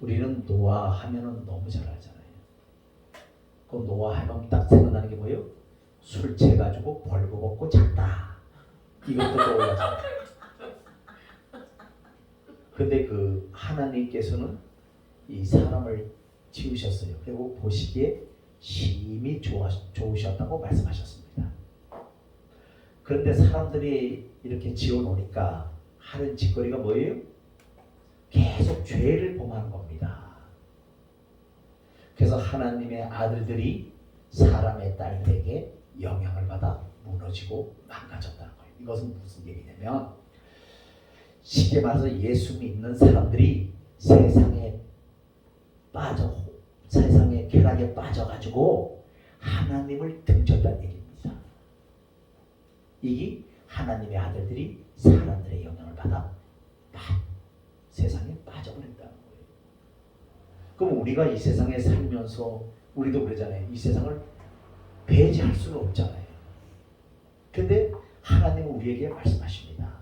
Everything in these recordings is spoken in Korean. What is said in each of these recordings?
우리는 노아 하면은 너무 잘 알잖아요. 그 노아 하면 딱 생각나는 게 뭐예요? 술 취해가지고 벌거벗고 잤다. 이것도 떠올라잖아요. 근데 그 하나님께서는 이 사람을 지으셨어요. 그리고 보시기에 심히 좋으셨다고 말씀하셨습니다. 그런데 사람들이 이렇게 지어놓으니까 하는 짓거리가 뭐예요? 계속 죄를 범하는 겁니다. 그래서 하나님의 아들들이 사람의 딸들에게 영향을 받아 무너지고 망가졌다는 거예요. 이것은 무슨 얘기냐면 쉽게 말해서 예수 믿는 사람들이 세상에 빠져 세상의 쾌락에 빠져가지고 하나님을 등졌다는 얘기입니다. 이게 하나님의 아들들이 사람들의 영향을 받아 빠- 세상에 빠져버린다는 거예요. 그럼 우리가 이 세상에 살면서 우리도 그러잖아요. 이 세상을 배제할 수는 없잖아요. 근데 하나님은 우리에게 말씀하십니다.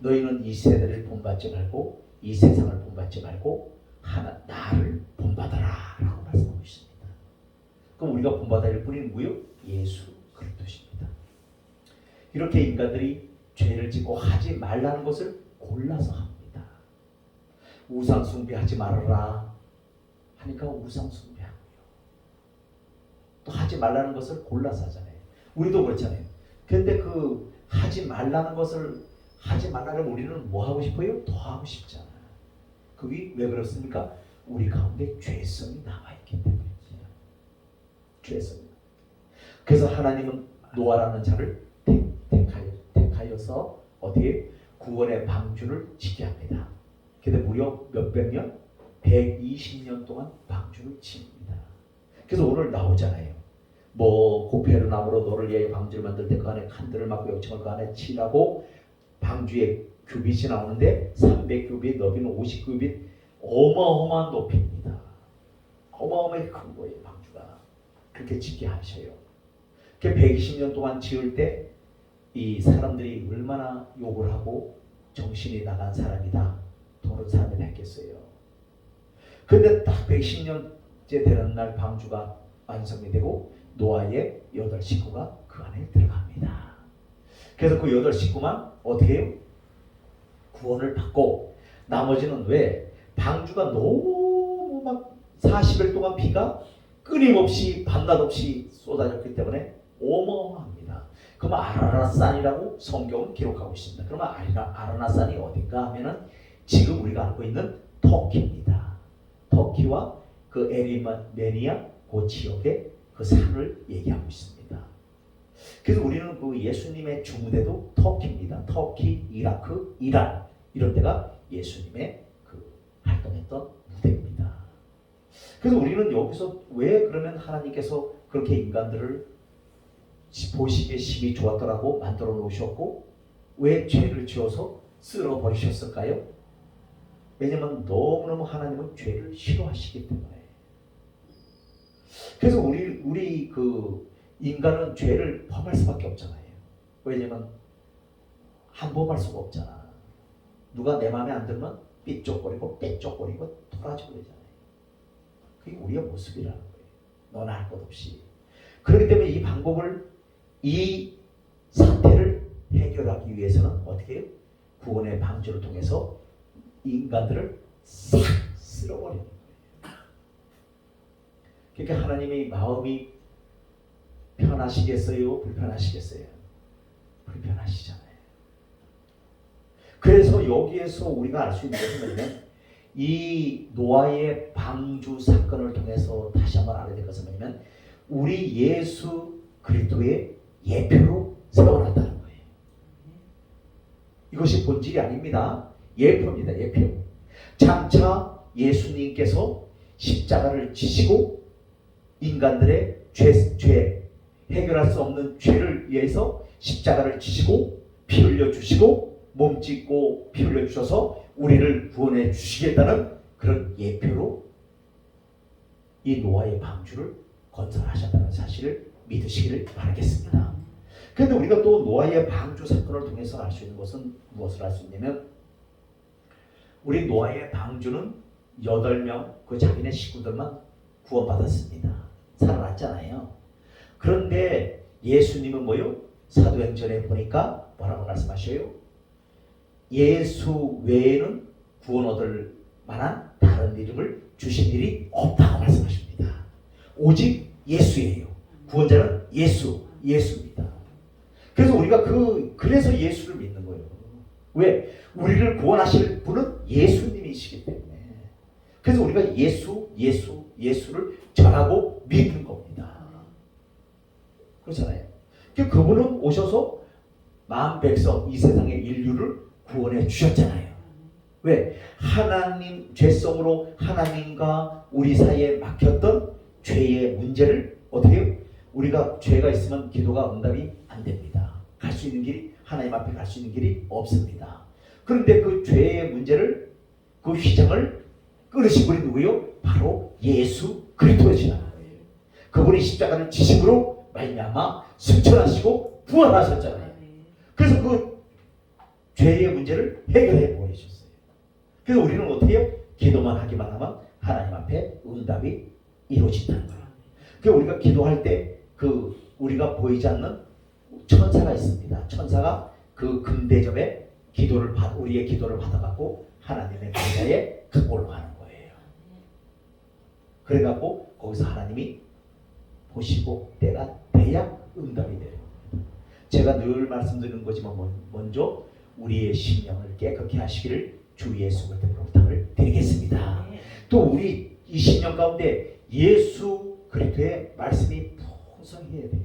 너희는 이 세대를 본받지 말고 이 세상을 본받지 말고 하나 나를 본받아라라고 말씀하고 있습니다. 그럼 우리가 본받아야 할 분이 누구요? 예수 그리스도십니다. 이렇게 인간들이 죄를 짓고 하지 말라는 것을 골라서 합니다. 우상 숭배하지 말아라 하니까 우상 숭배하고요. 또 하지 말라는 것을 골라서 하잖아요. 우리도 그렇잖아요. 근데 그 하지 말라는 것을 하지 말라는 우리는 뭐 하고 싶어요? 더 하고 싶잖아요. 그게 왜 그렇습니까? 우리 가운데 죄성이 남아 있기 때문이지요. 죄성. 그래서 하나님은 노아라는 자를 택- 택하여, 택하여서 어떻게 구원의 방주를 짓게 합니다. 근데 무려 몇백 년? 120년 동안 방주를 칩니다. 그래서 오늘 나오잖아요. 뭐 고페르 나무로 너를 위하여 방주를 만들 때 그 안에 칸들을 막고 역청을 그 안에 칠하고 방주에 규빗이 나오는데 300규빗 너비는 50규빗 어마어마한 높이입니다. 어마어마하게 큰 거예요 방주가 그렇게 짓게 하셔요. 그 120년 동안 지을 때 이 사람들이 얼마나 욕을 하고 정신이 나간 사람이다 도는 사람이 됐겠어요. 근데 딱 110년째 되는 날 방주가 완성이 되고 노아의 여덟 식구가 그 안에 들어갑니다. 그래서 그 여덟 식구만 어떻게 해요? 구원을 받고 나머지는 왜 방주가 너무 막 40일 동안 비가 끊임없이 밤낮 없이 쏟아졌기 때문에 어마어마합니다. 그럼 아라라산이라고 성경은 기록하고 있습니다. 그러면 아라- 아라라산이 어딘가 하면은 지금 우리가 알고 있는 터키입니다. 터키와 그 에리메니아 그 지역의 그 산을 얘기하고 있습니다. 그래서 우리는 그 예수님의 주무대도 터키입니다. 터키, 이라크, 이란 이런 데가 예수님의 그 활동했던 무대입니다. 그래서 우리는 여기서 왜 그러면 하나님께서 그렇게 인간들을 보시기에 심히 좋았더라고 만들어 놓으셨고 왜 죄를 지어서 쓸어 버리셨을까요? 왜냐면 너무너무 하나님은 죄를 싫어하시기 때문에. 그래서 우리 우리 그 인간은 죄를 범할 수밖에 없잖아요. 왜냐면 한 범할 수가 없잖아. 누가 내 마음에 안 들면 삐쪽거리고 빼쪽거리고 돌아지고 그러잖아요. 그게 우리의 모습이라는 거예요. 너나 할 것 없이. 그렇기 때문에 이 방법을 이 사태를 해결하기 위해서는 어떻게 해요? 구원의 방주를 통해서 인간들을 싹 쓸어버리는 거예요. 그러니까 하나님의 마음이 편하시겠어요? 불편하시겠어요? 불편하시잖아요. 그래서 여기에서 우리가 알 수 있는 것은 뭐냐면 이 노아의 방주 사건을 통해서 다시 한번 알아야 될 것은 뭐냐면 우리 예수 그리스도의 예표로 세워놨다는 거예요. 이것이 본질이 아닙니다. 예표입니다. 예표. 장차 예수님께서 십자가를 지시고 인간들의 죄, 죄 해결할 수 없는 죄를 위해서 십자가를 지시고 피 흘려 주시고 몸 찢고 피 흘려 주셔서 우리를 구원해 주시겠다는 그런 예표로 이 노아의 방주를 건설하셨다는 사실을 믿으시기를 바라겠습니다. 그런데 우리가 또 노아의 방주 사건을 통해서 알 수 있는 것은 무엇을 알 수 있냐면 우리 노아의 방주는 여덟 명그 자기네 식구들만 구원받았습니다. 살아났잖아요. 그런데 예수님은 뭐요? 사도행전에 보니까 뭐라고 말씀하셔요? 예수 외에는 구원 얻을 만한 다른 이름을 주신 일이 없다고 말씀하십니다. 오직 예수예요. 구원자는 예수, 예수입니다. 그래서 우리가 그 그래서 예수를 믿는 거예요. 왜? 우리를 구원하실 분은 예수님이시기 때문에. 그래서 우리가 예수, 예수, 예수를 전하고 믿는 겁니다. 그렇잖아요. 그 그분은 오셔서 만 백성 이 세상의 인류를 구원해 주셨잖아요. 왜? 하나님 죄성으로 하나님과 우리 사이에 막혔던 죄의 문제를 어떻게 해요? 우리가 죄가 있으면 기도가 응답이 안 됩니다. 갈 수 있는 길이 하나님 앞에 갈 수 있는 길이 없습니다. 그런데 그 죄의 문제를 그 휘장을 끊으신 분이 누구요? 바로 예수 그리스도시라는 거예요. 그분이 십자가를 지심으로 말미암아 승천하시고 부활하셨잖아요. 그래서 그 죄의 문제를 해결해 보내셨어요. 그래서 우리는 어떻게 해요? 기도만 하기만 하면 하나님 앞에 응답이 이루어진다는 거예요. 그 우리가 기도할 때 그 우리가 보이지 않는 천사가 있습니다. 천사가 그 금대접에 기도를 받 우리의 기도를 받아갖고 하나님의 보좌에 각오를 하는 거예요. 그래갖고 거기서 하나님이 보시고 때가 돼야 응답이 돼요. 제가 늘 말씀드리는 거지만 먼- 먼저 우리의 심령을 깨끗게 하시기를 주 예수 그리스도로 부탁을 드리겠습니다. 또 우리 이 심령 가운데 예수 그리스도의 말씀이 풍성해야 돼요.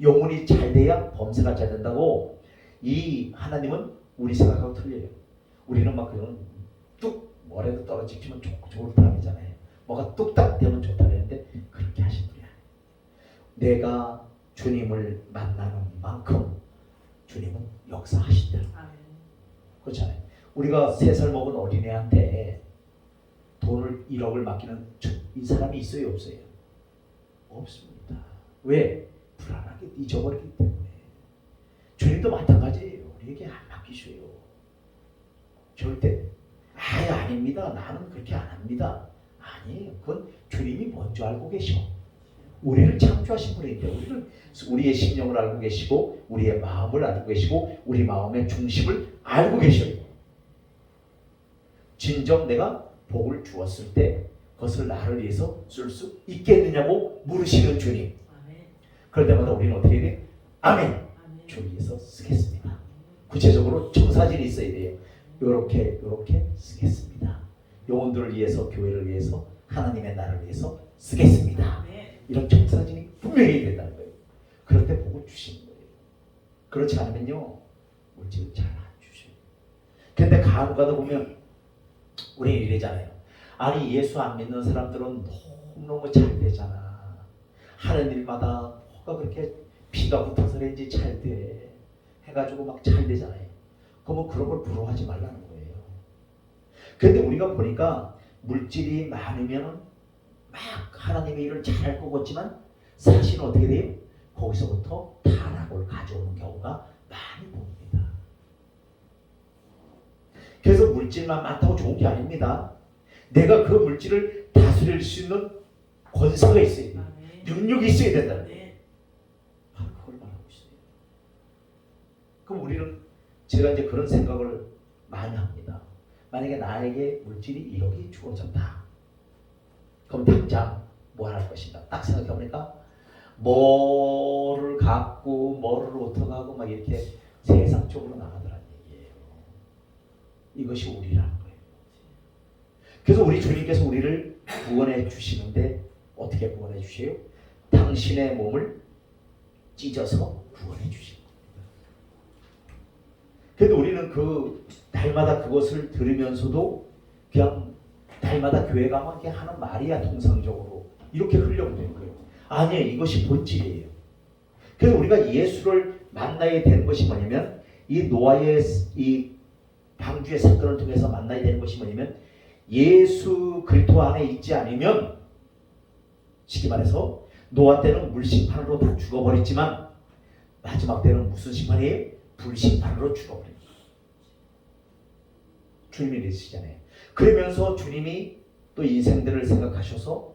영혼이 잘 돼야 범사가 잘 된다고 이 하나님은 우리 생각하고 틀려요. 우리는 막 그런 뚝 뭐라도 떨어지면 좋, 좋다 그러잖아요. 뭐가 뚝딱 되면 좋다 그랬는데 그렇게 하신 분이 아니에요. 내가 주님을 만나는 만큼 주님은 역사하신다. 그렇잖아요. 우리가 세 살 먹은 어린애한테 돈을 1억을 맡기는 저- 이 사람이 있어요, 없어요? 없습니다. 왜? 불안하게 잊어버리기 때문에. 주님도 마찬가지예요. 우리에게 안 맡기셔요. 절대. 아예 아닙니다. 나는 그렇게 안 합니다. 아니에요. 그건 주님이 먼저 알고 계셔. 우리를 창조하신 분인데 우리를 우리의 심령을 알고 계시고 우리의 마음을 알고 계시고 우리 마음의 중심을 알고 계셔요. 진정 내가 복을 주었을 때 그것을 나를 위해서 쓸 수 있겠느냐고 물으시는 주님. 그럴 때마다 우리는 어떻게 돼? 아멘. 주를 위해서 쓰겠습니다. 구체적으로 청사진이 있어야 돼요. 요렇게 요렇게 쓰겠습니다. 영혼들을 위해서 교회를 위해서 하나님의 나라를 위해서 쓰겠습니다. 이런 청사진이 분명히 된다는 거예요. 그럴 때 복을 주시는 거예요. 그렇지 않으면요 물질을 잘 안 주셔요. 근데 간혹 가다 보면 우리 이래잖아요. 아니 예수 안 믿는 사람들은 너무너무 잘 되잖아. 하는 일마다 뭐가 그렇게 피가 붙어서 그런지 잘 돼. 해가지고 막 잘 되잖아요. 그러면 그런 걸 부러워하지 말라는 거예요. 근데 우리가 보니까 물질이 많으면 막 하나님의 일을 잘할 것 같지만 사실은 어떻게 돼요? 거기서부터 타락을 가져오는 경우가 많이 봅니다. 그래서 물질만 많다고 좋은 게 아닙니다. 내가 그 물질을 다스릴 수 있는 권세가 있어야 돼요. 능력이 있어야 된다는 거예요. 바로 그걸 말하고 있어요. 그럼 우리는 제가 이제 그런 생각을 많이 합니다. 만약에 나에게 물질이 1억이 주어졌다. 그럼 당장 뭐할 것인가? 딱 생각해 보니까 뭐를 갖고 뭐를 어떡하고 막 이렇게 세상 쪽으로 나가더라는 얘기예요. 이것이 우리라는 거예요. 그래서 우리 주님께서 우리를 구원해 주시는데 어떻게 구원해 주세요? 당신의 몸을 찢어서 구원해 겁니다. 근데 우리는 그 달마다 그것을 들으면서도 그냥 달마다 교회 가면 이렇게 하는 말이야 통상적으로 이렇게 흘려고 되는 거예요. 아니에요. 이것이 본질이에요. 그래서 우리가 예수를 만나야 되는 것이 뭐냐면 이 노아의 이 방주의 사건을 통해서 만나야 되는 것이 뭐냐면 예수 그리스도 안에 있지 않으면 쉽게 말해서 노아 때는 물 심판으로 다 죽어버렸지만 마지막 때는 무슨 심판이에요? 불 심판으로 죽어버립니다. 주님이 이러시잖아요. 그러면서 주님이 또 인생들을 생각하셔서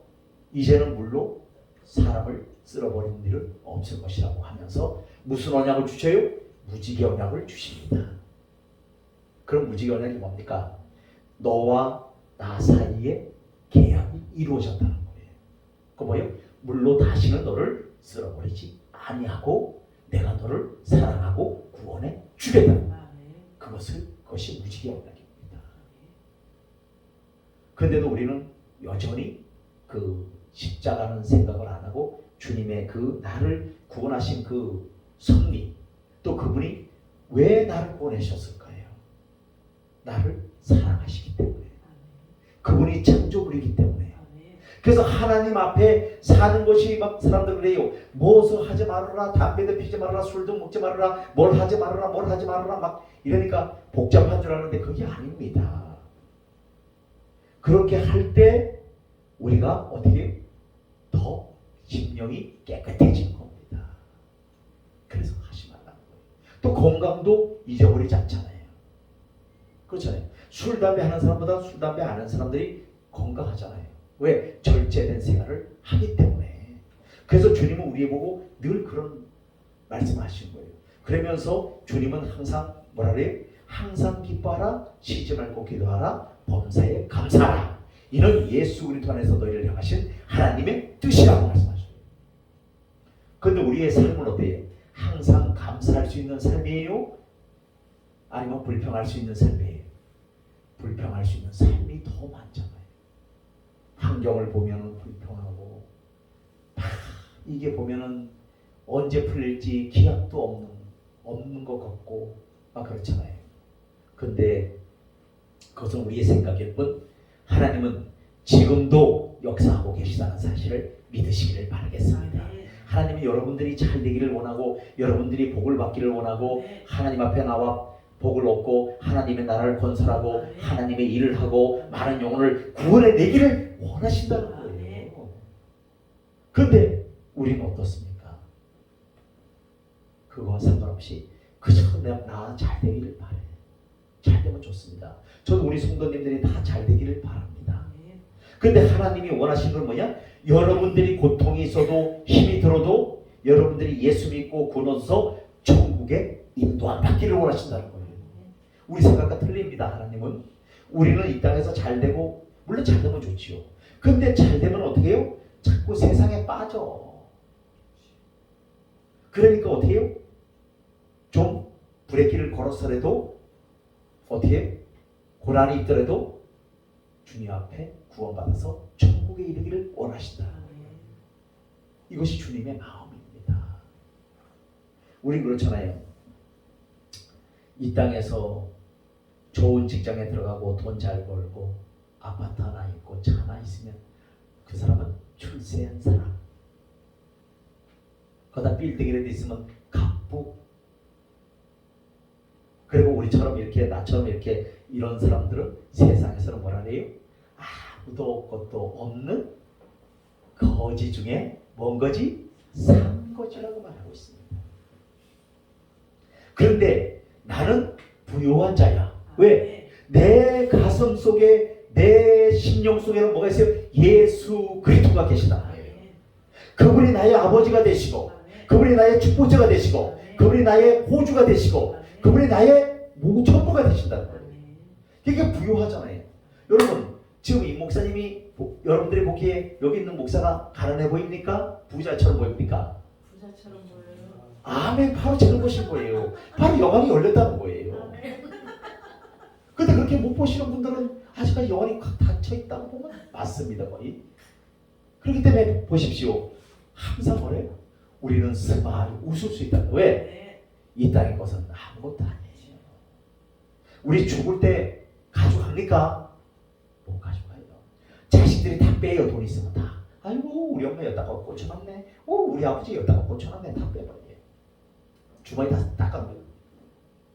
이제는 물로 사람을 쓸어버리는 일은 없을 것이라고 하면서 무슨 언약을 주셔요? 무지개 언약을 주십니다. 그럼 무지개 언약이 뭡니까? 너와 나 사이에 계약이 이루어졌다는 거예요. 그 뭐예요? 물로 다시는 너를 쓸어버리지 아니하고 내가 너를 사랑하고 구원해 주겠다. 아멘. 그것을 그것이 무지개 언약입니다. 그런데도 우리는 여전히 그 십자가는 생각을 안 하고 주님의 그 나를 구원하신 그 섭리 또 그분이 왜 나를 구원하셨을까요? 나를 사랑하시기 때문에 그분이 창조물이기 때문에. 그래서 하나님 앞에 사는 것이 막 사람들 그래요. 무엇을 하지 말아라, 담배도 피지 말아라, 술도 먹지 말아라, 뭘 하지 말아라, 뭘 하지 말아라 막 이러니까 복잡한 줄 아는데 그게 아닙니다. 그렇게 할 때 우리가 어떻게 더 심령이 깨끗해지는 겁니다. 그래서 하지 말라는 거예요. 또 건강도 잊어버리지 않잖아요. 그렇잖아요. 술, 담배 하는 사람보다 술, 담배 안 하는 사람들이 건강하잖아요. 왜? 절제된 생활을 하기 때문에. 그래서 주님은 우리 보고 늘 그런 말씀하신 거예요. 그러면서 주님은 항상 뭐라 그래요? 항상 기뻐하라, 쉬지 말고 기도하라, 범사에 감사하라. 이는 예수 그리스도 안에서 너희를 향하신 하나님의 뜻이라고 말씀하셔요. 그런데 우리의 삶은 어때요? 항상 감사할 수 있는 삶이에요? 아니면 불평할 수 있는 삶이에요? 불평할 수 있는 삶이 더 많잖아요. 환경을 보면 불평하고 아, 이게 보면은 언제 풀릴지 기약도 없는 없는 것 같고 막 그렇잖아요. 근데 그것은 우리의 생각일 뿐 하나님은 지금도 역사하고 계시다는 사실을 믿으시기를 바라겠습니다. 아멘. 하나님은 여러분들이 잘 되기를 원하고 여러분들이 복을 받기를 원하고 네. 하나님 앞에 나와 복을 얻고 하나님의 나라를 건설하고. 하나님의 일을 하고 많은 영혼을 구원해 내기를 원하신다는 거예요. 그런데 우리는 어떻습니까? 그거와 상관없이 그저 나잘 되기를 바래. 잘 되면 좋습니다. 저도 우리 성도님들이 다 잘 되기를 바랍니다. 아멘. 근데 하나님이 원하시는 건 뭐냐? 여러분들이 고통이 있어도 힘이 들어도 여러분들이 예수 믿고 구원해서 천국에 인도함 받기를 원하신다는 거예요. 우리 생각과 틀립니다. 하나님은 우리는 이 땅에서 잘 되고 물론 잘 되면 좋지요. 근데 잘 되면 어떻게 해요? 자꾸 세상에 빠져. 그러니까 어떻게 해요? 좀 브레이크를 걸었어라도 어떻게? 고난이 있더라도 주님 앞에 구원받아서 천국에 이르기를 원하신다. 아멘. 이것이 주님의 마음입니다. 우리 그렇잖아요. 이 땅에서 좋은 직장에 들어가고 돈 잘 벌고 아파트 하나 있고 차 하나 있으면 그 사람은 출세한 사람. 거다 빌딩이라도 있으면 갑부. 그리고 우리처럼 이렇게 나처럼 이렇게 이런 사람들은 세상에서는 뭐라 해요? 아무도 것도 없는 거지 중에 뭔 거지? 산 거지라고 말하고 있습니다. 그런데 나는 부요한 자야. 왜? 내 가슴 속에 내 심령 속에는 뭐가 있어요? 예수 그리스도가 계시다. 아멘. 그분이 나의 아버지가 되시고, 아멘. 그분이 나의 축복자가 되시고. 그분이 나의 호주가 되시고. 그분이 나의 모 전부가 되신다는 거예요. 아멘. 그게 부유하잖아요. 여러분 지금 이 목사님이 보- 여러분들이 보기에 여기 있는 목사가 가난해 보입니까? 부자처럼 보입니까? 부자처럼 보여요. 아멘 바로 저런 것인 거예요. 바로 영안이 열렸다는 거예요. 아멘. 근데 그렇게 못 보시는 분들은 아직까지 영안이 꽉 닫혀 있다고 보면 맞습니다 거의. 그렇기 때문에 보십시오. 항상 뭐래요? 우리는 스마일 웃을 수 있다. 왜? 네. 이 땅의 것은 아무것도 아니에요. 우리 죽을 때 가져갑니까? 못 가져가요. 자식들이 다 빼요. 돈 있으면 다. 아이고 우리 엄마 여기다가 꽂혀놨네. 오 우리 아버지 여기다가 꽂혀놨네. 다 빼버려요. 주머니 다 닦아버려요.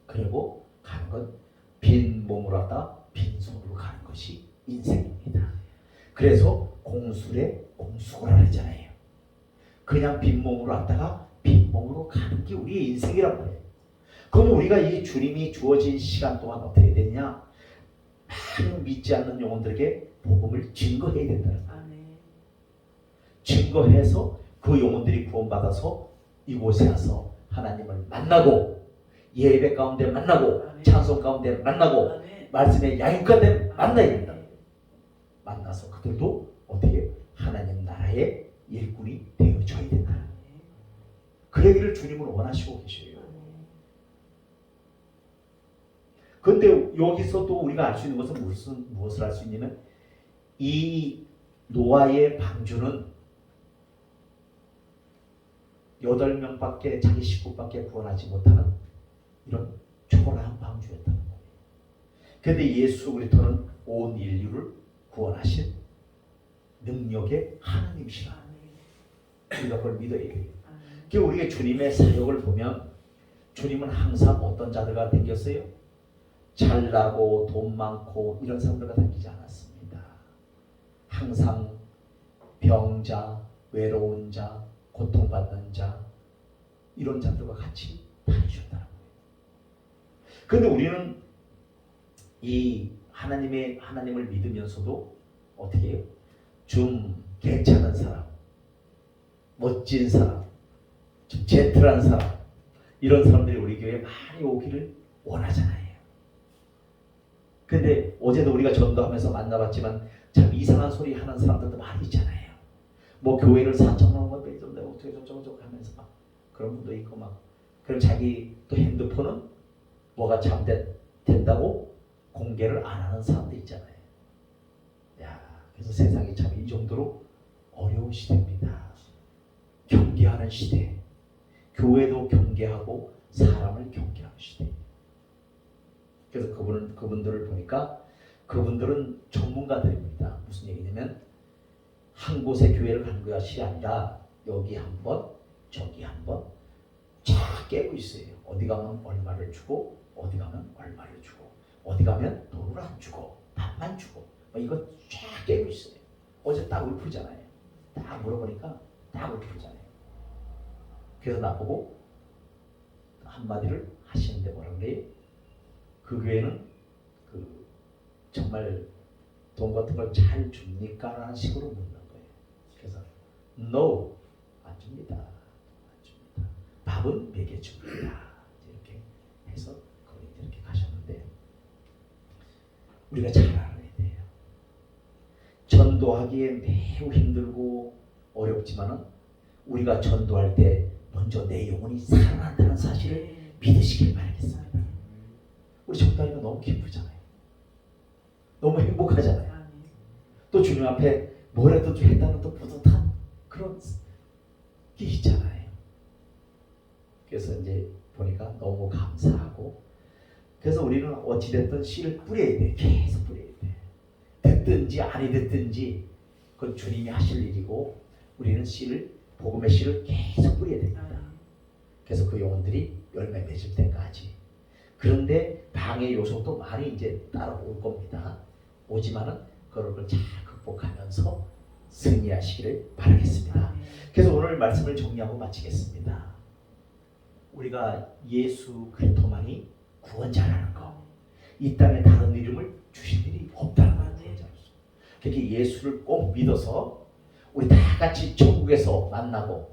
그리고 가는 건 빈 몸으로 왔다 빈 손으로 가는 것이 인생입니다. 그래서 공술에 공수고라 하잖아요. 그냥 빈 몸으로 왔다가 빈 몸으로 가는 게 우리의 인생이란 말이에요. 그럼 우리가 이 주님이 주어진 시간 동안 어떻게 되냐? 많은 믿지 않는 영혼들에게 복음을 증거해야 된다는 거예요. 증거해서 그 영혼들이 구원받아서 이곳에 와서 하나님을 만나고 예배 가운데 만나고. 찬송 가운데 만나고. 말씀의 양육 가운데 만나야. 된다. 만나서 그들도 어떻게 하나님 나라의 일꾼이 되어줘야 된다. 그러기를 주님은 원하시고 계셔요. 근데 여기서 또 우리가 알 수 있는 것은 무슨 무엇을 알 수 있냐면 이 노아의 방주는 여덟 명밖에 자기 식구밖에 구원하지 못하는 이런 초라한 방주였다는 거예요. 근데 예수 그리스도는 온 인류를 구원하신 능력의 하나님이시라. 우리가 그걸 믿어야 돼요. 그 우리의 주님의 사역을 보면 주님은 항상 어떤 자들과 댕겼어요? 잘나고 돈 많고 이런 사람들과 다니지 않았습니다. 항상 병자, 외로운 자, 고통받는 자 이런 자들과 같이 다니셨다는 거예요. 그런데 우리는 이 하나님의 하나님을 믿으면서도 어떻게 해요? 좀 괜찮은 사람, 멋진 사람, 좀 젠틀한 사람 이런 사람들이 우리 교회에 많이 오기를 원하잖아요. 근데 어제도 우리가 전도하면서 만나봤지만 참 이상한 소리 하는 사람들도 많이 있잖아요. 뭐 교회를 4천만 원 빼좀 내고 어떻게 저쩌고저쩌고 하면서 막 그런 분도 있고 막 그럼 자기 또 핸드폰은 뭐가 잘된다고 공개를 안 하는 사람도 있잖아요. 야, 그래서 세상이 참 이 정도로 어려운 시대입니다. 경계하는 시대. 교회도 경계하고 사람을 경계하는 시대. 그래서 그분은 그분들을 보니까 그분들은 전문가들입니다. 무슨 얘기냐면 한 곳에 교회를 가는 것이 아니라 여기 한 번, 저기 한 번, 쫙 깨고 있어요. 어디 가면 얼마를 주고, 어디 가면 얼마를 주고, 어디 가면 돈을 안 주고, 밥만 주고, 뭐 이거 쫙 깨고 있어요. 어제 딱 울프잖아요. 딱 물어보니까 딱 울프잖아요. 그래서 나보고 한마디를 하시는데 뭐라 그래요? 그 교회는 그 정말 돈 같은 걸 잘 줍니까? 라는 식으로 묻는 거예요. 그래서 No 안 줍니다. 안 줍니다. 밥은 먹여 줍니다. 이렇게 해서 거기 이렇게 가셨는데 우리가 잘 알아야 돼요. 전도하기에 매우 힘들고 어렵지만은 우리가 전도할 때 먼저 내 영혼이 살아난다는 사실을 네. 믿으시길 바라겠습니다. 우리 전도하기가 너무 기쁘잖아요. 너무 행복하잖아요. 또 주님 앞에 뭐라도 좀 했다는 또 뿌듯한 그런 게 있잖아요. 그래서 이제 보니까 너무 감사하고 그래서 우리는 어찌됐든 씨를 뿌려야 돼. 계속 뿌려야 돼. 됐든지 아니 됐든지 그건 주님이 하실 일이고 우리는 씨를 복음의 씨를 계속 뿌려야 됩니다. 아멘. 그래서 그 영혼들이 열매 맺을 때까지. 그런데 방해 요소도 많이 이제 따라올 겁니다. 오지만은 그걸 잘 극복하면서 승리하시기를 바라겠습니다. 아멘. 그래서 오늘 말씀을 정리하고 마치겠습니다. 우리가 예수 그리스도만이 구원자라는 거. 이 땅에 다른 이름을 주신 일이 없다는 거예요. 구원자로서. 그렇게 예수를 꼭 믿어서 우리 다 같이 천국에서 만나고.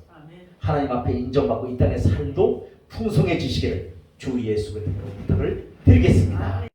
하나님 앞에 인정받고 이 땅의 삶도 풍성해지시기를 주 예수 그리스도로 부탁을 드리겠습니다.